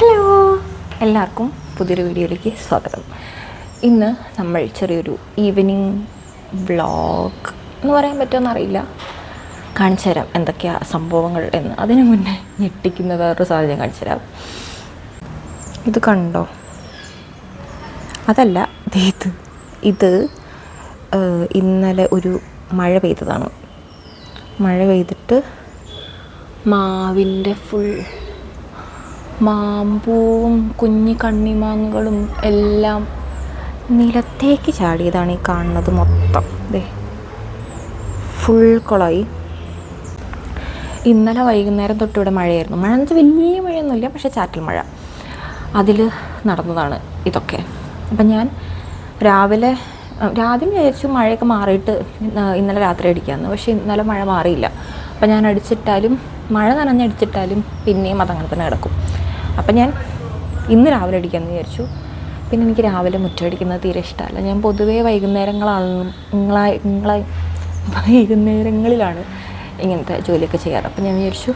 Hello എല്ലാവർക്കും പുതിയൊരു വീഡിയോയിലേക്ക് സ്വാഗതം. ഇന്ന് നമ്മൾ ചെറിയൊരു ഈവനിങ് വ്ളോഗ് എന്ന് പറയാൻ പറ്റുമെന്ന് അറിയില്ല. കാണിച്ചു തരാം എന്തൊക്കെയാണ് സംഭവങ്ങൾ എന്ന്. അതിനു മുന്നേ ഞെട്ടിക്കുന്ന വേറൊരു സാഹചര്യം കാണിച്ചു തരാം. ഇത് കണ്ടോ? അതല്ല ഇത്. ഇത് ഇന്നലെ ഒരു മഴ പെയ്തതാണ്. മഴ പെയ്തിട്ട് മാവിന്റെ ഫുൾ മാമ്പൂവും കുഞ്ഞി കണ്ണിമാങ്ങകളും എല്ലാം നിലത്തേക്ക് ചാടിയതാണ് ഈ കാണുന്നത് മൊത്തം. ദേ ഫുൾ കുളമായി. ഇന്നലെ വൈകുന്നേരം തൊട്ട് ഇവിടെ മഴയായിരുന്നു. മഴ എന്ന് വലിയ മഴയൊന്നുമില്ല പക്ഷേ ചാറ്റൽ മഴ. അതിൽ നടന്നതാണ് ഇതൊക്കെ. അപ്പം ഞാൻ രാവിലെ ആദ്യം വിചാരിച്ചു മഴയൊക്കെ മാറിയിട്ട് ഇന്നലെ രാത്രി അടിക്കാമെന്ന് പക്ഷേ ഇന്നലെ മഴ മാറിയില്ല. അപ്പം ഞാൻ അടിച്ചിട്ടാലും മഴ നനഞ്ഞടിച്ചിട്ടാലും പിന്നെയും അതങ്ങനെ തന്നെ കിടക്കും. അപ്പം ഞാൻ ഇന്ന് രാവിലെ അടിക്കാമെന്ന് വിചാരിച്ചു. പിന്നെ എനിക്ക് രാവിലെ മുറ്റമടിക്കുന്നത് തീരെ ഇഷ്ടമല്ല. ഞാൻ പൊതുവേ വൈകുന്നേരങ്ങളാണ് വൈകുന്നേരങ്ങളിലാണ് ഇങ്ങനത്തെ ജോലിയൊക്കെ ചെയ്യാറ്. അപ്പം ഞാൻ വിചാരിച്ചു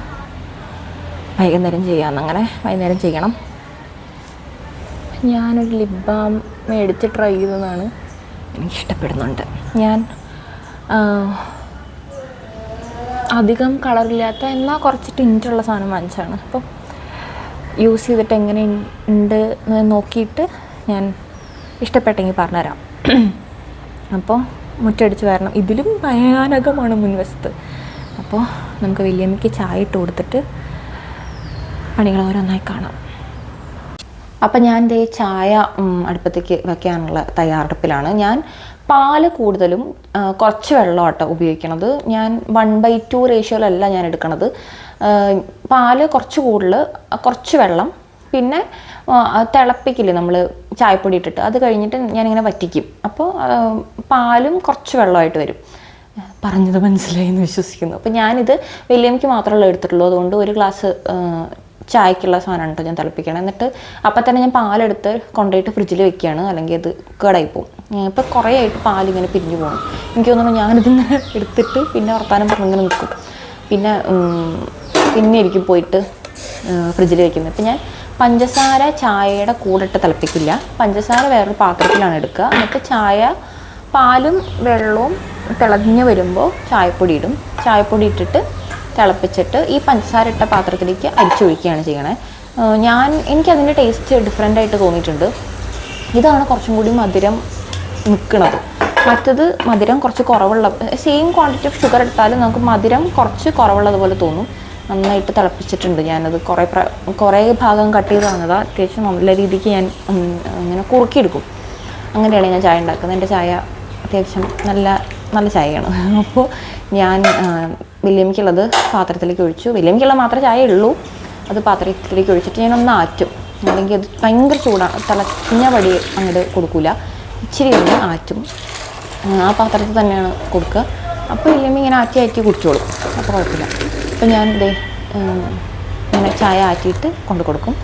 വൈകുന്നേരം ചെയ്യാമെന്ന് അങ്ങനെ വൈകുന്നേരം ചെയ്യണം. ഞാനൊരു ലിപ് ബാം മേടിച്ച് ട്രൈ ചെയ്തതാണ്. എനിക്കിഷ്ടപ്പെടുന്നുണ്ട്. ഞാൻ അധികം കളറില്ലാത്ത എന്നാൽ കുറച്ച് ടിന്റുള്ള സാധനം വാങ്ങിച്ചാണ് അപ്പം യൂസ് ചെയ്തിട്ട് എങ്ങനെ ഉണ്ട് നോക്കിയിട്ട് ഞാൻ ഇഷ്ടപ്പെട്ടെങ്കിൽ പറഞ്ഞുതരാം. അപ്പോൾ മുറ്റടിച്ച് വരണം. ഇതിലും ഭയാനകമാണ് മുൻവശത്ത് അപ്പോൾ നമുക്ക് വലിയമ്മയ്ക്ക് ചായ ഇട്ട് കൊടുത്തിട്ട് പണികൾ ഓരോന്നായി കാണാം. അപ്പം ഞാൻ ദേ ചായ അടുപ്പത്തേക്ക് വയ്ക്കാനുള്ള തയ്യാറെടുപ്പിലാണ്. ഞാൻ പാൽ കൂടുതലും കുറച്ച് വെള്ളമാട്ടോ ഉപയോഗിക്കണത്. ഞാൻ വൺ ബൈ ടു റേഷ്യോയിലല്ല ഞാൻ എടുക്കണത്. പാൽ കുറച്ച് കൂടുതൽ കുറച്ച് വെള്ളം പിന്നെ തിളപ്പിക്കില്ലേ നമ്മൾ ചായപ്പൊടി ഇട്ടിട്ട് അത് കഴിഞ്ഞിട്ട് ഞാനിങ്ങനെ വറ്റിക്കും. അപ്പോൾ പാലും കുറച്ച് വെള്ളമായിട്ട് വരും. പറഞ്ഞത് മനസ്സിലായി എന്ന് വിശ്വസിക്കുന്നു. അപ്പോൾ ഞാനിത് വലിയമ്മയ്ക്ക് മാത്രമല്ല എടുത്തിട്ടുള്ളൂ. അതുകൊണ്ട് ഒരു ഗ്ലാസ് ചായക്കുള്ള സാധനമാണ് കേട്ടോ ഞാൻ തിളപ്പിക്കണം. എന്നിട്ട് അപ്പം തന്നെ ഞാൻ പാലെടുത്ത് കൊണ്ടുപോയിട്ട് ഫ്രിഡ്ജിൽ വെക്കുകയാണ് അല്ലെങ്കിൽ അത് കേടായി പോകും ഇപ്പം കുറേ ആയിട്ട് പാലിങ്ങനെ പിരിഞ്ഞു പോകും എനിക്ക് തോന്നുന്നു ഞാനിതിങ്ങനെ എടുത്തിട്ട് പിന്നെ വർത്താനം പറഞ്ഞിങ്ങനെ നിൽക്കും പിന്നെ പിന്നെ എനിക്ക് പോയിട്ട് ഫ്രിഡ്ജിൽ വയ്ക്കുന്നത് ഇപ്പം ഞാൻ പഞ്ചസാര ചായയുടെ കൂടെ ഇട്ട് തിളപ്പിക്കില്ല. പഞ്ചസാര വേറൊരു പാത്രത്തിലാണ് എടുക്കുക. എന്നിട്ട് ചായ പാലും വെള്ളവും തിളഞ്ഞ് വരുമ്പോൾ ചായപ്പൊടി ഇടും. ചായപ്പൊടി ഇട്ടിട്ട് തിളപ്പിച്ചിട്ട് ഈ പഞ്ചസാര ഇട്ട പാത്രത്തിലേക്ക് അരിച്ചൊഴിക്കുകയാണ് ചെയ്യണേ. ഞാൻ എനിക്കതിന്റെ ടേസ്റ്റ് ഡിഫറെന്റ് ആയിട്ട് തോന്നിയിട്ടുണ്ട്. ഇതാണ് കുറച്ചും കൂടി മധുരം നിൽക്കുന്നത് മറ്റത് മധുരം കുറച്ച് കുറവുള്ള സെയിം ക്വാണ്ടിറ്റി ഓഫ് ഷുഗർ എടുത്താലും നമുക്ക് മധുരം കുറച്ച് കുറവുള്ളതുപോലെ തോന്നും. നന്നായിട്ട് തിളപ്പിച്ചിട്ടുണ്ട് ഞാനത്. കുറേ പ്ര കുറേ ഭാഗം കട്ട് ചെയ്ത് തന്നതാണ് അത്യാവശ്യം നല്ല രീതിക്ക് ഞാൻ അങ്ങനെ കുറുക്കിയെടുക്കും. അങ്ങനെയാണ് ഞാൻ ചായ ഉണ്ടാക്കുന്നത്. എന്റെ ചായ അത്യാവശ്യം നല്ല നല്ല ചായയാണ്. അപ്പോൾ ഞാൻ വില്യമിക്കുള്ളത് പാത്രത്തിലേക്ക് ഒഴിച്ചു. വില്യമിക്കുള്ള മാത്രമേ ചായ ഉള്ളൂ. അത് പാത്രത്തിലേക്ക് ഒഴിച്ചിട്ട് ഞാനൊന്ന് ആറ്റും. അല്ലെങ്കിൽ അത് ഭയങ്കര ചൂടാണ് തിളഞ്ഞ വടി അങ്ങോട്ട് കൊടുക്കൂല. ഇച്ചിരി ഒന്ന് ആറ്റും. ആ, പാത്രത്തിൽ തന്നെയാണ് കൊടുക്കുക. അപ്പോൾ ഇല്ലെങ്കിൽ ഇങ്ങനെ ആറ്റി ആറ്റി കുടിച്ചോളും. അപ്പോൾ കുഴപ്പമില്ല. അപ്പോൾ ഞാൻ ദേ ഇങ്ങനെ ചായ ആറ്റിയിട്ട് കൊണ്ടു കൊടുക്കും.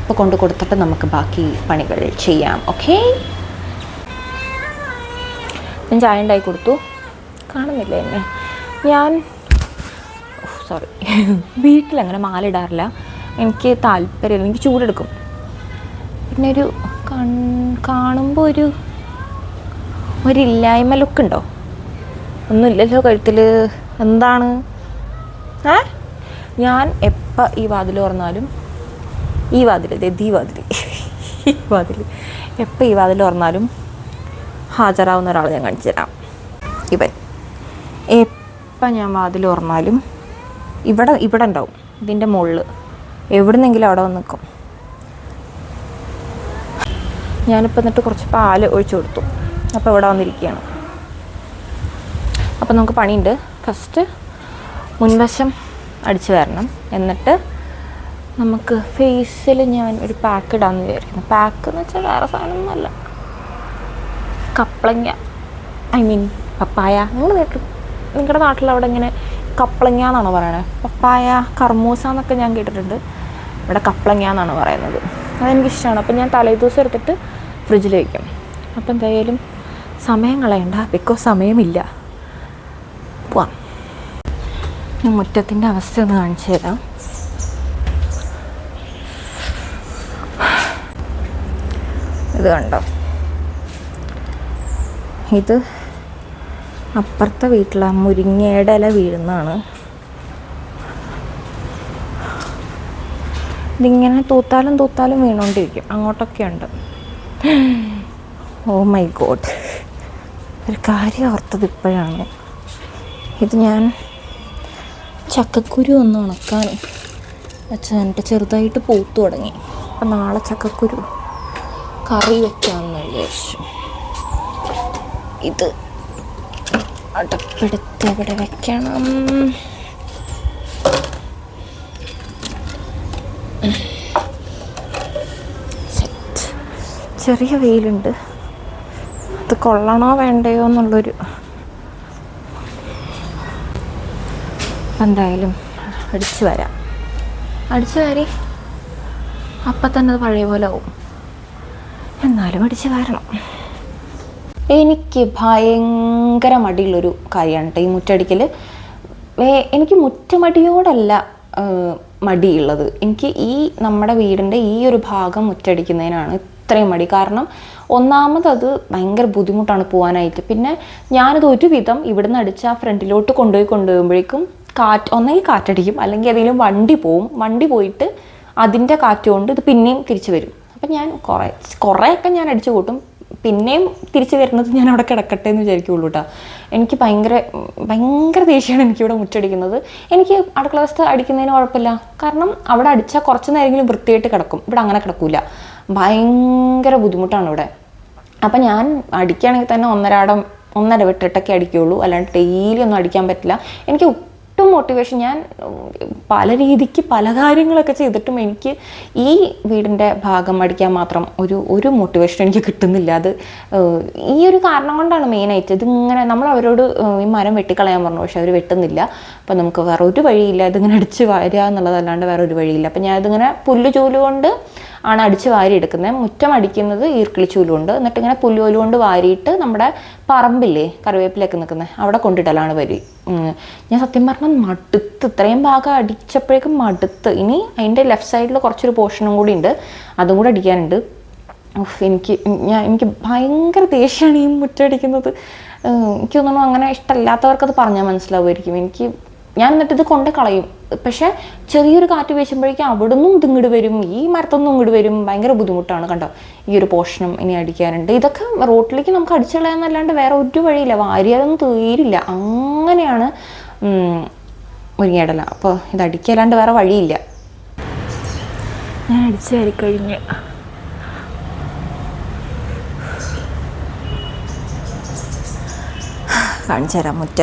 അപ്പോൾ കൊണ്ടു കൊടുത്തിട്ട് നമുക്ക് ബാക്കി പണികൾ ചെയ്യാം. ഓക്കെ? ഞാൻ ചായ ഉണ്ടായി കൊടുത്തു. കാണുന്നില്ല എന്നെ? ഞാൻ സോറി. വീട്ടിലങ്ങനെ മാല ഇടാറില്ല എനിക്ക് താല്പര്യമില്ല. എനിക്ക് ചൂടെടുക്കും. പിന്നെ ഒരു കാണുമ്പോൾ ഒരു ഒരില്ലായ്മ ലുക്ക് ഉണ്ടോ? ഒന്നുമില്ലല്ലോ കഴുത്തിൽ എന്താണ്? ഏ? ഞാൻ എപ്പോൾ ഈ വാതിൽ തുറന്നാലും ഈ വാതിൽ ദേ വാതിൽ ഈ വാതിൽ എപ്പോൾ ഈ വാതിൽ തുറന്നാലും ഹാജരാവുന്ന ഒരാൾ ഞാൻ കാണിച്ചു തരാം. ഇവൻ. എപ്പം ഞാൻ വാതിൽ തുറന്നാലും ഇവിടെ ഇവിടെ ഉണ്ടാവും. ഇതിന്റെ മുകളിൽ എവിടുന്നെങ്കിലും അവിടെ വന്ന് നിൽക്കും. ഞാനിപ്പോൾ എന്നിട്ട് കുറച്ച് പാൽ ഒഴിച്ചു കൊടുത്തു. അപ്പോൾ ഇവിടെ വന്നിരിക്കുകയാണ്. അപ്പോൾ നമുക്ക് പണിയുണ്ട്. ഫസ്റ്റ് മുൻവശം അടിച്ചു വരണം. എന്നിട്ട് നമുക്ക് ഫേസിൽ ഞാൻ ഒരു പാക്ക് ഇടാമെന്ന് വിചാരിക്കുന്നു. പാക്ക് എന്ന് വെച്ചാൽ വേറെ സാധനമൊന്നുമല്ല. കപ്ലങ്ങ. I mean papaya. നിങ്ങൾ കേട്ടു. നിങ്ങളുടെ നാട്ടിൽ അവിടെ ഇങ്ങനെ കപ്ലങ്ങ എന്നാണ് പറയണത് പപ്പായ കർമൂസ എന്നൊക്കെ ഞാൻ കേട്ടിട്ടുണ്ട്. ഇവിടെ കപ്ലങ്ങ എന്നാണ് പറയുന്നത്. അതെനിക്കിഷ്ടമാണ്. അപ്പം ഞാൻ തലേ ദിവസം എടുത്തിട്ട് ഫ്രിഡ്ജിൽ വയ്ക്കും അപ്പം എന്തായാലും സമയം കളയണ്ട. ബിക്കോസ് സമയമില്ല. പോവാം. ഞാൻ മുറ്റത്തിന്റെ അവസ്ഥ ഒന്ന് കാണിച്ചു തരാം. ഇത് കണ്ടോ? ഇത് അപ്പുറത്തെ വീട്ടിലെ മുരിങ്ങയുടെ ഇല വീഴുന്നതാണ്. ഇതിങ്ങനെ തൂത്താലും തൂത്താലും വീണുകൊണ്ടിരിക്കും. അങ്ങോട്ടൊക്കെ ഉണ്ട് ഓ മൈ ഗോഡ് ഒരു കാര്യം ഓർത്തത് ഇപ്പോഴാണ്. ഇത് ഞാൻ ചക്കക്കുരു ഒന്ന് ഉണക്കാൻ വെച്ച് എന്റെ ചെറുതായിട്ട് പൂത്തു തുടങ്ങി. അപ്പം നാളെ ചക്കക്കുരു കറി വെക്കാമെന്ന് വിചാരിച്ചു. ഇത് അടുപ്പെടുത്ത് ഇവിടെ വെക്കണം. ചെറിയ വെയിലുണ്ട്. അത് കൊള്ളണോ വേണ്ടയോ എന്നുള്ളൊരു എന്തായാലും അടിച്ചു വരാം. അടിച്ചു വാരി. അപ്പം തന്നെ അത് പഴയ പോലെ ആവും. എന്നാലും അടിച്ചു വരണം. എനിക്ക് ഭയങ്കര മടിയുള്ളൊരു കാര്യമാണ് കേട്ടോ ഈ മുറ്റടിക്കൽ എനിക്ക് മുറ്റമടിയോടല്ല മടിയുള്ളത്. എനിക്ക് ഈ നമ്മുടെ വീടിന്റെ ഈ ഒരു ഭാഗം മുറ്റടിക്കുന്നതിനാണ് ഇത്രയും മടി. കാരണം ഒന്നാമത് അത് ഭയങ്കര ബുദ്ധിമുട്ടാണ് പോകാനായിട്ട് പിന്നെ ഞാനത് ഒരുവിധം ഇവിടുന്ന് അടിച്ച് ആ ഫ്രണ്ടിലോട്ട് കൊണ്ടുപോയി കൊണ്ടുപോകുമ്പോഴേക്കും കാറ്റ് ഒന്നെങ്കിൽ കാറ്റടിക്കും അല്ലെങ്കിൽ ഏതെങ്കിലും വണ്ടി പോവും. വണ്ടി പോയിട്ട് അതിന്റെ കാറ്റ് കൊണ്ട് ഇത് പിന്നെയും തിരിച്ചു വരും. അപ്പം ഞാൻ കുറേ കുറേയൊക്കെ ഞാൻ അടിച്ചു കൂട്ടും. പിന്നെയും തിരിച്ചു വരുന്നത് ഞാൻ അവിടെ കിടക്കട്ടെ എന്ന് വിചാരിക്കുള്ളൂ കേട്ടോ എനിക്ക് ഭയങ്കര ഭയങ്കര ദേഷ്യമാണ് എനിക്കിവിടെ മുറ്റടിക്കുന്നത്. എനിക്ക് അടുക്കള വസ്തു അടിക്കുന്നതിന് കുഴപ്പമില്ല. കാരണം അവിടെ അടിച്ചാൽ കുറച്ച് നേരമെങ്കിലും വൃത്തിയായിട്ട് കിടക്കും. ഇവിടെ അങ്ങനെ കിടക്കൂല. ഭയങ്കര ബുദ്ധിമുട്ടാണ് ഇവിടെ. അപ്പം ഞാൻ അടിക്കുകയാണെങ്കിൽ തന്നെ ഒന്നരാടം ഒന്നര വിട്ടിട്ടൊക്കെ അടിക്കുകയുള്ളൂ അല്ലാണ്ട് ഡെയിലി ഒന്നും അടിക്കാൻ പറ്റില്ല. എനിക്ക് ഒട്ടും മോട്ടിവേഷൻ ഞാൻ പല രീതിക്ക് പല കാര്യങ്ങളൊക്കെ ചെയ്തിട്ടും എനിക്ക് ഈ വീടിന്റെ ഭാഗം അടിക്കാൻ മാത്രം ഒരു ഒരു മോട്ടിവേഷൻ എനിക്ക് കിട്ടുന്നില്ല. അത് ഈ ഒരു കാരണം കൊണ്ടാണ് മെയിനായിട്ട് ഇതിങ്ങനെ നമ്മൾ അവരോട് ഈ മരം വെട്ടിക്കളയാൻ പറഞ്ഞു. പക്ഷെ അവർ വെട്ടുന്നില്ല. അപ്പം നമുക്ക് വേറെ ഒരു വഴിയില്ല. ഇതിങ്ങനെ അടിച്ച് വരിക എന്നുള്ളതല്ലാണ്ട് വേറെ ഒരു വഴിയില്ല. അപ്പം ഞാൻ ഇതിങ്ങനെ പുല്ല് ചൂൽ കൊണ്ട് ആണ് അടിച്ച് വാരി എടുക്കുന്നത്. മുറ്റം അടിക്കുന്നത് ഈർക്കിളി ചൂൽ എന്നിട്ട് ഇങ്ങനെ പുല്ലുകോൽ കൊണ്ട് വാരിയിട്ട് നമ്മുടെ പറമ്പില്ലേ കറിവേപ്പിലൊക്കെ നിൽക്കുന്നത് അവിടെ കൊണ്ടിടലാണ് വരി. ഞാൻ സത്യം പറഞ്ഞാൽ മടുത്ത്. ഇത്രയും ഭാഗം അടിച്ചപ്പോഴേക്കും മടുത്ത്. ഇനി അതിന്റെ ലെഫ്റ്റ് സൈഡിൽ കുറച്ചൊരു പോർഷനും കൂടി ഉണ്ട്. അതും കൂടെ അടിക്കാനുണ്ട്. ഉഫ്, എനിക്ക് ഞാൻ എനിക്ക് ഭയങ്കര ദേഷ്യമാണ് ഈ മുറ്റടിക്കുന്നത് എനിക്ക് തോന്നുന്നു അങ്ങനെ ഇഷ്ടമല്ലാത്തവർക്കത് പറഞ്ഞാൽ മനസ്സിലാവുമായിരിക്കും. എനിക്ക് ഞാൻ എന്നിട്ട് ഇത് കൊണ്ട് കളയും. പക്ഷേ ചെറിയൊരു കാറ്റ് വീശുമ്പോഴേക്കും അവിടുന്നും ഇങ്ങോട്ട് വരും. ഈ മരത്തൊന്നും ഇങ്ങോട്ട് വരും. ഭയങ്കര ബുദ്ധിമുട്ടാണ് കണ്ടോ? ഈ ഒരു പോർഷനും ഇനി അടിക്കാനുണ്ട്. ഇതൊക്കെ റോട്ടിലേക്ക് നമുക്ക് അടിച്ചുകളയാന്നല്ലാണ്ട് വേറെ ഒരു വഴിയില്ല. വാരിയാലൊന്നും തീരില്ല. അങ്ങനെയാണ് മുരിങ്ങയിടല. അപ്പോൾ ഇത് അടിക്കല്ലാണ്ട് വേറെ വഴിയില്ല. ഞാൻ അടിച്ചു കഴിഞ്ഞ്. കാണിച്ചു തരാം മുറ്റ.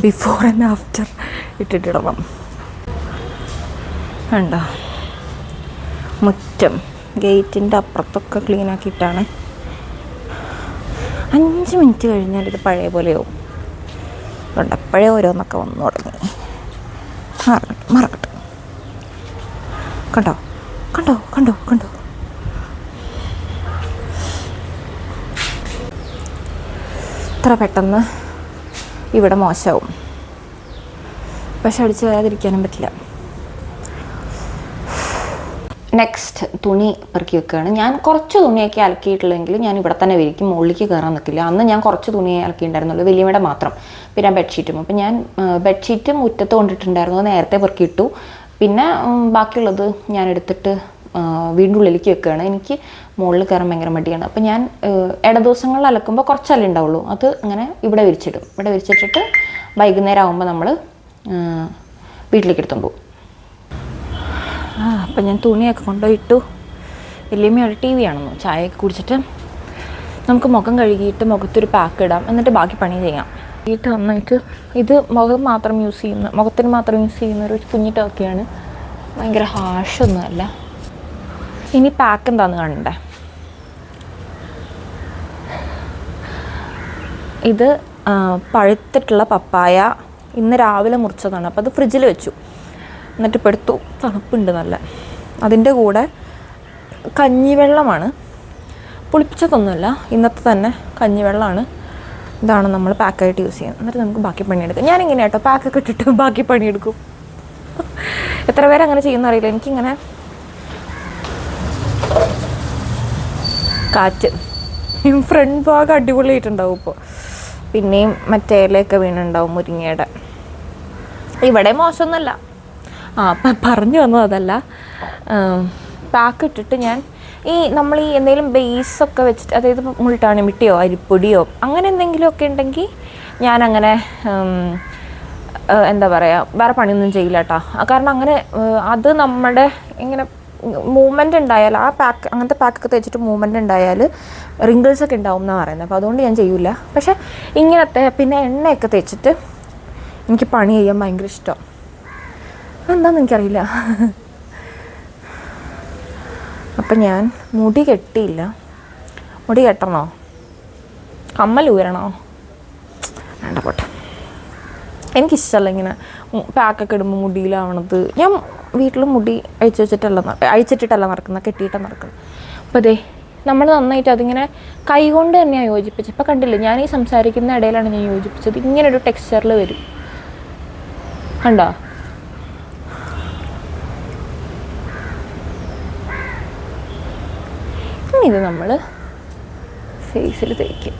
ബിഫോർ ആൻഡ് ആഫ്റ്റർ ഇട്ടിട്ടിടണം. കണ്ടോ? മുറ്റം. ഗേറ്റിന്റെ അപ്പുറത്തൊക്കെ ക്ലീൻ ആക്കിയിട്ടാണ്. അഞ്ച് മിനിറ്റ് കഴിഞ്ഞാൽ ഇത് പഴയ പോലെയാവും. കണ്ടോ? പഴയ ഓരോന്നൊക്കെ വന്നു തുടങ്ങി. മറക്കട്ടെ മറക്കട്ടെ കണ്ടോ? കണ്ടോ? കണ്ടോ? കണ്ടോ? ഇത്ര പെട്ടെന്ന് ഇവിടെ മോശമാവും. പക്ഷെ അടിച്ചു വരാതിരിക്കാനും പറ്റില്ല. നെക്സ്റ്റ് തുണി പെറുക്കി വെക്കുകയാണ്. ഞാൻ കുറച്ച് തുണിയൊക്കെ അലക്കിയിട്ടുള്ളെങ്കിൽ ഞാൻ ഇവിടെ തന്നെ വിരിക്കും മുകളിലേക്ക് കയറാൻ നിൽക്കില്ല. അന്ന് ഞാൻ കുറച്ച് തുണിയെ അലക്കിയിട്ടുണ്ടായിരുന്നുള്ളൂ വലിയമ്മയുടെ മാത്രം. പിന്നെ ബെഡ്ഷീറ്റും. അപ്പം ഞാൻ ബെഡ്ഷീറ്റും മുറ്റത്ത് കൊണ്ടിട്ടുണ്ടായിരുന്നു നേരത്തെ പെറുക്കിയിട്ടു പിന്നെ ബാക്കിയുള്ളത് ഞാൻ എടുത്തിട്ട് വീടിന്റെ ഉള്ളിലേക്ക് വെക്കുകയാണ്. എനിക്ക് മുകളിൽ കയറാൻ ഭയങ്കര മടിയാണ്. അപ്പോൾ ഞാൻ ഇടദിവസങ്ങളിൽ ഇട ദിവസങ്ങളിൽ അലക്കുമ്പോൾ കുറച്ചല്ലേ ഉണ്ടാവുള്ളൂ. അത് അങ്ങനെ ഇവിടെ വിരിച്ചിടും. ഇവിടെ വിരിച്ചിട്ടിട്ട് വൈകുന്നേരം ആകുമ്പോൾ നമ്മൾ വീട്ടിലേക്ക് എടുത്തോണ്ട് പോകും. അപ്പം ഞാൻ തുണിയൊക്കെ കൊണ്ടുപോയിട്ടു. വലിയമ്മയുടെ ടി വി ആണെന്നു ചായയൊക്കെ കുടിച്ചിട്ട് നമുക്ക് മുഖം കഴുകിയിട്ട് മുഖത്തൊരു പാക്ക് ഇടാം. എന്നിട്ട് ബാക്കി പണി ചെയ്യാം. വീട്ടിൽ വന്നിട്ട് ഇത് മുഖം മാത്രം യൂസ് ചെയ്യുന്ന മുഖത്തിന് മാത്രം യൂസ് ചെയ്യുന്ന ഒരു കുഞ്ഞിട്ടൊക്കെയാണ്. ടോക്കിയാണ് ഭയങ്കര ഹാഷൊന്നുമല്ല ഇനി പാക്ക് എന്താന്ന് കാണണ്ടേ? ഇത് പഴുത്തിട്ടുള്ള പപ്പായ. ഇന്ന് രാവിലെ മുറിച്ചതാണ്. അപ്പോൾ അത് ഫ്രിഡ്ജിൽ വെച്ചു. എന്നിട്ട് ഇപ്പോൾ എടുത്തു. തണുപ്പുണ്ട് നല്ല. അതിന്റെ കൂടെ കഞ്ഞിവെള്ളമാണ്. പുളിപ്പിച്ചതൊന്നുമല്ല. ഇന്നത്തെ തന്നെ കഞ്ഞിവെള്ളമാണ്. ഇതാണ് നമ്മൾ പാക്കായിട്ട് യൂസ് ചെയ്യുന്നത്. എന്നിട്ട് നമുക്ക് ബാക്കി പണിയെടുക്കാം. ഞാനിങ്ങനെ കേട്ടോ പാക്കൊക്കെ ഇട്ടിട്ട് ബാക്കി പണിയെടുക്കും. എത്ര പേരങ്ങനെ ചെയ്യുന്ന അറിയില്ല എനിക്കിങ്ങനെ കാറ്റ്. ഫ്രണ്ട് ഭാഗം അടിപൊളിയായിട്ടുണ്ടാവും ഇപ്പോൾ പിന്നെയും മറ്റേ ഇലയൊക്കെ വീണുണ്ടാവും മുരിങ്ങയുടെ. ഇവിടെ മോശമൊന്നുമല്ല. ആ അപ്പം പറഞ്ഞു വന്നത് അതല്ല. പാക്ക് ഇട്ടിട്ട് ഞാൻ ഈ നമ്മൾ ഈ എന്തെങ്കിലും ബേസൊക്കെ വെച്ചിട്ട് അതായത് മുൾട്ടാണി മിട്ടിയോ അരിപ്പൊടിയോ അങ്ങനെ എന്തെങ്കിലുമൊക്കെ ഉണ്ടെങ്കിൽ ഞാൻ അങ്ങനെ എന്താ പറയുക വേറെ പണിയൊന്നും ചെയ്യില്ല കേട്ടോ കാരണം അങ്ങനെ അത് നമ്മുടെ ഇങ്ങനെ മൂവ്മെന്റ് ഉണ്ടായാൽ ആ പാക്ക് അങ്ങനത്തെ പാക്കൊക്കെ തേച്ചിട്ട് മൂവ്മെന്റ് ഉണ്ടായാൽ റിങ്കിൾസ് ഒക്കെ ഉണ്ടാവും എന്നാണ് പറയുന്നത് അപ്പോൾ അതുകൊണ്ട് ഞാൻ ചെയ്യൂല. പക്ഷെ ഇങ്ങനത്തെ പിന്നെ എണ്ണയൊക്കെ തേച്ചിട്ട് എനിക്ക് പണി ചെയ്യാൻ ഭയങ്കര ഇഷ്ടം. എന്താണെന്ന് എനിക്കറിയില്ല. അപ്പം ഞാൻ മുടി കെട്ടിയില്ല. മുടി കെട്ടണോ? കമ്മൽ ഊരണോ? വേണ്ട പോട്ടെ. എനിക്കിഷ്ടമല്ല ഇങ്ങനെ പാക്കൊക്കെ ഇടുമ്പോൾ മുടിയിലാവണത്. ഞാൻ വീട്ടിൽ മുടി അഴിച്ചു വെച്ചിട്ടല്ല അഴിച്ചിട്ടിട്ടല്ല നടക്കുന്നത് കെട്ടിയിട്ടാണ് നടക്കുന്നത് അപ്പോൾ അതെ നമ്മൾ നന്നായിട്ട് അതിങ്ങനെ കൈകൊണ്ട് തന്നെയാണ് യോജിപ്പിച്ചത്. ഇപ്പം കണ്ടില്ലേ ഞാൻ ഈ സംസാരിക്കുന്ന ഇടയിലാണ് ഞാൻ യോജിപ്പിച്ചത്. ഇങ്ങനെ ഒരു ടെക്സ്ചറിൽ വരും. കണ്ടോ? ഇനി ഇത് നമ്മൾ ഫേസിൽ തേക്കും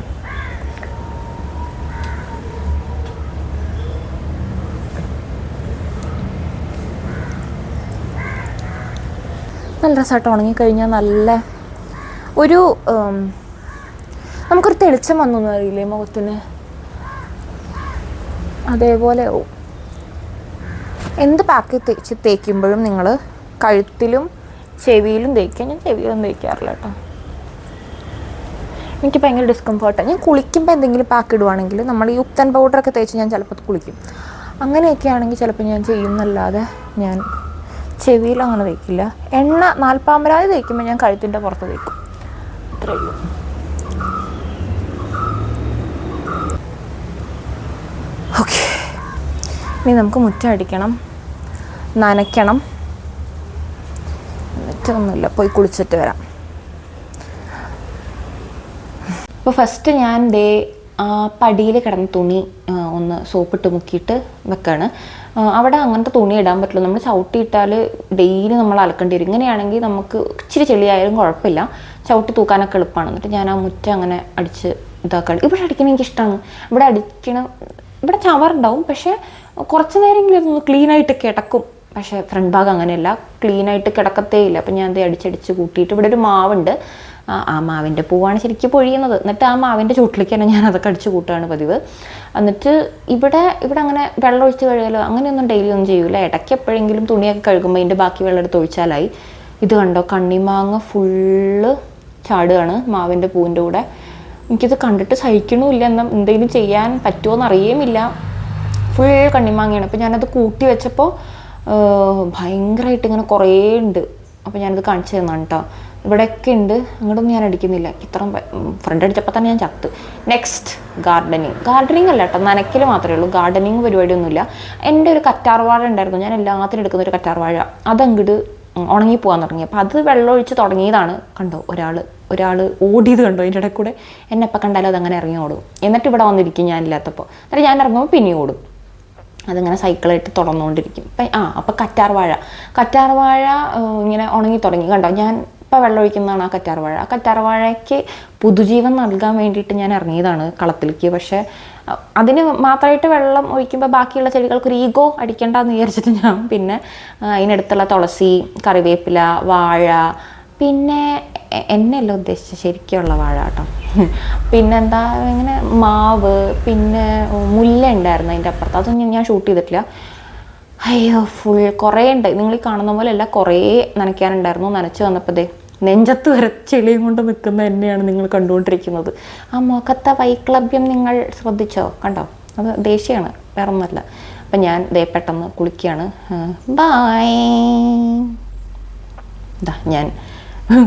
നല്ല രസമായിട്ട് ഉണങ്ങിക്കഴിഞ്ഞാൽ നല്ല ഒരു നമുക്കൊരു തെളിച്ചം വന്നൊന്നും അറിയില്ലേ മുഖത്തിന്? അതേപോലെ എന്ത് പാക്ക് തേച്ച് തേക്കുമ്പോഴും നിങ്ങൾ കഴുത്തിലും ചെവിയിലും തേക്കുക. ഞാൻ ചെവിയിലൊന്നും തേക്കാറില്ല കേട്ടോ. എനിക്ക് ഭയങ്കര ഡിസ്കംഫർട്ടാണ് ഞാൻ കുളിക്കുമ്പോൾ എന്തെങ്കിലും പാക്ക് ഇടുവാണെങ്കിൽ നമ്മൾ ഈ ഉപ്തൻ പൗഡറൊക്കെ തേച്ച് ഞാൻ ചിലപ്പോൾ കുളിക്കും. അങ്ങനെയൊക്കെ ആണെങ്കിൽ ചിലപ്പോൾ ഞാൻ ചെയ്യുന്നല്ലാതെ ഞാൻ ചെവിയിൽ അങ്ങനെ തേക്കില്ല? എണ്ണ നാൽപ്പാമ്പരാതി തേക്കുമ്പോൾ ഞാൻ കഴുത്തിന്റെ പുറത്ത് തേക്കും. അത്രയുള്ളൂ. ഓക്കെ. ഇനി നമുക്ക് മുറ്റം അടിക്കണം. നനയ്ക്കണം. എന്നിട്ടൊന്നുമില്ല. പോയി കുളിച്ചിട്ട് വരാം. അപ്പോൾ ഫസ്റ്റ് ഞാൻ ദേ പടിയിൽ കിടന്ന തുണി ആ, ഒന്ന് സോപ്പിട്ട് മുക്കിയിട്ട് വെക്കാണ്. ആ, അവിടെ അങ്ങനത്തെ തുണി ഇടാൻ പറ്റില്ല. നമ്മൾ ചവിട്ടിയിട്ടാൽ ഡെയിലി നമ്മൾ അലക്കേണ്ടി വരും. ഇങ്ങനെയാണെങ്കിൽ നമുക്ക് ഇച്ചിരി ചെളിയായാലും കുഴപ്പമില്ല. ചവിട്ടി തൂക്കാനൊക്കെ എളുപ്പമാണ് എന്നിട്ട് ഞാൻ ആ മുറ്റം അങ്ങനെ അടിച്ച് ഇതാക്കാണ്. ഇവിടെ അടിക്കണ എനിക്കിഷ്ടമാണ് ഇവിടെ അടിക്കണം ഇവിടെ ചവറുണ്ടാവും. പക്ഷേ കുറച്ച് നേരമെങ്കിലും ക്ലീൻ ആയിട്ട് കിടക്കും. പക്ഷേ ഫ്രണ്ട് ഭാഗം അങ്ങനെയല്ല. ക്ലീനായിട്ട് കിടക്കത്തേ ഇല്ല അപ്പം ഞാൻ അത് അടിച്ചടിച്ച് കൂട്ടിയിട്ട് ഇവിടെ ഒരു മാവുണ്ട്. ആ മാവിന്റെ പൂവാണ് ശരിക്കും പൊഴിയുന്നത്. എന്നിട്ട് ആ മാവിന്റെ ചുട്ടിലേക്ക് തന്നെ ഞാൻ അതൊക്കെ അടിച്ച് കൂട്ടുകയാണ് പതിവ്. എന്നിട്ട് ഇവിടെ ഇവിടെ അങ്ങനെ വെള്ളം ഒഴിച്ച് കഴുകലോ അങ്ങനെയൊന്നും ഡെയിലി ഒന്നും ചെയ്യൂല. ഇടയ്ക്ക് എപ്പോഴെങ്കിലും തുണിയൊക്കെ കഴുകുമ്പോൾ അതിന്റെ ബാക്കി വെള്ളം എടുത്ത് ഒഴിച്ചാലായി. ഇത് കണ്ടോ? കണ്ണിമാങ്ങ ഫുള്ള് ചാടുകയാണ് മാവിന്റെ പൂവിന്റെ കൂടെ. എനിക്കിത് കണ്ടിട്ട് സഹിക്കണമില്ല. എന്നാൽ എന്തെങ്കിലും ചെയ്യാൻ പറ്റുമോ എന്ന് ഫുൾ കണ്ണിമാങ്ങയാണ്. അപ്പോൾ ഞാനത് കൂട്ടി വെച്ചപ്പോൾ ഭയങ്കരമായിട്ട് ഇങ്ങനെ കുറേ ഉണ്ട്. അപ്പോൾ ഞാനത് കാണിച്ചു തന്നാണ് കേട്ടോ. ഇവിടെയൊക്കെ ഉണ്ട്. അങ്ങോട്ടൊന്നും ഞാൻ അടിക്കുന്നില്ല. ഇത്ര ഫ്രണ്ട് അടിച്ചപ്പോൾ തന്നെ ഞാൻ ചത്ത്. നെക്സ്റ്റ് ഗാർഡനിങ് ഗാർഡനിങ് അല്ല കേട്ടോ. നനയ്ക്കൽ മാത്രമേ ഉള്ളൂ. ഗാർഡനിങ് പരിപാടിയൊന്നുമില്ല. എന്റെ ഒരു കറ്റാർവാഴ ഉണ്ടായിരുന്നു. ഞാൻ എല്ലാത്തിനും എടുക്കുന്ന ഒരു കറ്റാർവാഴ അതങ്ങോട്ട് ഉണങ്ങി പോകാൻ തുടങ്ങി. അപ്പോൾ അത് വെള്ളം ഒഴിച്ച് തുടങ്ങിയതാണ്. കണ്ടോ ഒരാൾ ഒരാൾ ഓടിയത് കണ്ടോ അതിന്റെ ഇടയിൽ കൂടെ എന്നെ എപ്പോൾ കണ്ടാലും അതങ്ങനെ ഇറങ്ങി ഓടും. എന്നിട്ട് ഇവിടെ വന്നിരിക്കും ഞാനില്ലാത്തപ്പോൾ എന്നിട്ട് ഞാൻ ഇറങ്ങുമ്പോൾ പിന്നെ ഓടും. അതിങ്ങനെ സൈക്കിളായിട്ട് തുടർന്നുകൊണ്ടിരിക്കും. അപ്പം ആ അപ്പോൾ കറ്റാർ വാഴ. കറ്റാർ വാഴ ഏഹ്, ഇങ്ങനെ ഉണങ്ങി തുടങ്ങി. കണ്ടോ ഞാൻ ഇപ്പം വെള്ളം ഒഴിക്കുന്നതാണ് ആ കറ്റാർവാഴ. ആ കറ്റാർവാഴയ്ക്ക് പുതുജീവൻ നൽകാൻ വേണ്ടിയിട്ട് ഞാൻ ഇറങ്ങിയതാണ് കളത്തിലേക്ക്. പക്ഷേ അതിന് മാത്രമായിട്ട് വെള്ളം ഒഴിക്കുമ്പോൾ ബാക്കിയുള്ള ചെടികൾക്ക് ഒരു ഈഗോ അടിക്കേണ്ടെന്ന് വിചാരിച്ചിട്ട് ഞാൻ പിന്നെ അതിനടുത്തുള്ള തുളസി കറിവേപ്പില വാഴ പിന്നെ എന്നല്ല ഉദ്ദേശിച്ച ശരിക്കുള്ള വാഴ കേട്ടോ. പിന്നെന്താ ഇങ്ങനെ മാവ് പിന്നെ മുല്ല ഉണ്ടായിരുന്നു അതിന്റെ അപ്പുറത്ത്. അതൊന്നും ഞാൻ ഷൂട്ട് ചെയ്തിട്ടില്ല. അയ്യോ ഫുൾ കുറേ ഉണ്ട്. നിങ്ങൾ ഈ കാണുന്ന പോലെ അല്ല കുറേ നനയ്ക്കാനുണ്ടായിരുന്നു. നനച്ച് വന്നപ്പോഴേ നെഞ്ചത്ത് വരെ ചെളിയും കൊണ്ട് നിൽക്കുന്ന എന്നെയാണ് നിങ്ങൾ കണ്ടുകൊണ്ടിരിക്കുന്നത്. ആ മുഖത്തെ വൈക്ലഭ്യം നിങ്ങൾ ശ്രദ്ധിച്ചോ? കണ്ടോ? അത് ദേഷ്യമാണ് വേറെ ഒന്നുമല്ല അപ്പം ഞാൻ ദേ പെട്ടെന്ന് കുളിക്കുകയാണ് ബായ് ഇതാ ഞാൻ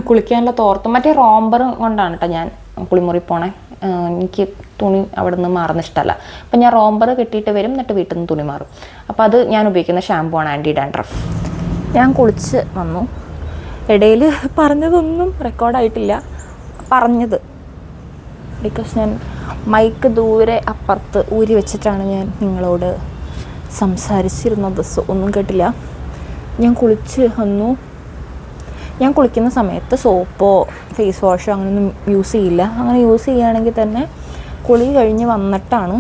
കുളിക്കാനുള്ള തോർത്തും മറ്റേ റോംബറും കൊണ്ടാണ് കേട്ടോ ഞാൻ കുളിമുറി പോണേ. എനിക്ക് തുണി അവിടെ നിന്ന് മാറുന്ന ഇഷ്ടമല്ല. അപ്പം ഞാൻ റോംബർ കെട്ടിയിട്ട് വരും എന്നിട്ട് വീട്ടിൽ നിന്ന് തുണി മാറും. അപ്പോൾ അത് ഞാൻ ഉപയോഗിക്കുന്ന ഷാമ്പു ആണ് ആന്റി ഡാൻഡ്രഫ്. ഞാൻ കുളിച്ച് വന്നു. ഇടയിൽ പറഞ്ഞതൊന്നും റെക്കോർഡായിട്ടില്ല പറഞ്ഞത്. ബിക്കോസ് ഞാൻ മൈക്ക് ദൂരെ അപ്പുറത്ത് ഊരി വെച്ചിട്ടാണ് ഞാൻ നിങ്ങളോട് സംസാരിച്ചിരുന്നത്. ഒന്നും കേട്ടില്ല. ഞാൻ കുളിച്ച് വന്നു. ഞാൻ കുളിക്കുന്ന സമയത്ത് സോപ്പോ ഫേസ് വാഷോ അങ്ങനെയൊന്നും യൂസ് ചെയ്യില്ല. അങ്ങനെ യൂസ് ചെയ്യുകയാണെങ്കിൽ തന്നെ കുളി കഴിഞ്ഞ് വന്നിട്ടാണ്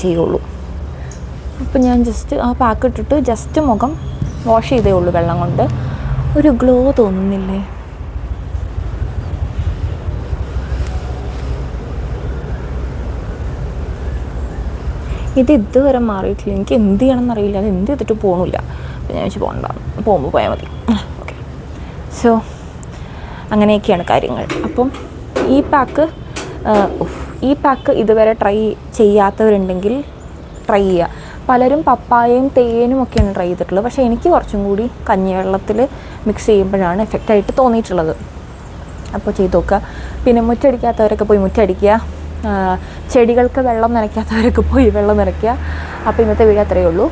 ചെയ്യുള്ളൂ. അപ്പോൾ ഞാൻ ജസ്റ്റ് ആ പാക്ക് ഇട്ടിട്ട് ജസ്റ്റ് മുഖം വാഷ് ചെയ്തേ ഉള്ളൂ വെള്ളം കൊണ്ട്. ഒരു ഗ്ലോ തോന്നുന്നില്ലേ? ഇത് ഇതുവരെ മാറിയിട്ടില്ല. എനിക്ക് എന്ത് ചെയ്യണം എന്നറിയില്ല അത് എന്ത് ചെയ്തിട്ട് പോകണില്ല ഞാൻ വെച്ച് പോകണ്ട പോകുമ്പോൾ പോയാൽ മതി. സോ അങ്ങനെയൊക്കെയാണ് കാര്യങ്ങൾ. അപ്പം ഈ പാക്ക് ഈ പാക്ക് ഇതുവരെ ട്രൈ ചെയ്യാത്തവരുണ്ടെങ്കിൽ ട്രൈ ചെയ്യുക പലരും പപ്പായയും തേനും ഒക്കെയാണ് ട്രൈ ചെയ്തിട്ടുള്ളത്. പക്ഷേ എനിക്ക് കുറച്ചും കൂടി കഞ്ഞിവെള്ളത്തിൽ മിക്സ് ചെയ്യുമ്പോഴാണ് എഫക്റ്റായിട്ട് തോന്നിയിട്ടുള്ളത്. അപ്പോൾ ചെയ്ത് നോക്കുക. പിന്നെ മുറ്റടിക്കാത്തവരൊക്കെ പോയി മുറ്റടിക്കുക. ചെടികൾക്ക് വെള്ളം നനയ്ക്കാത്തവരൊക്കെ പോയി വെള്ളം നനയ്ക്കുക. അപ്പോൾ ഇന്നത്തെ വീഡിയോ അത്രയേ ഉള്ളൂ.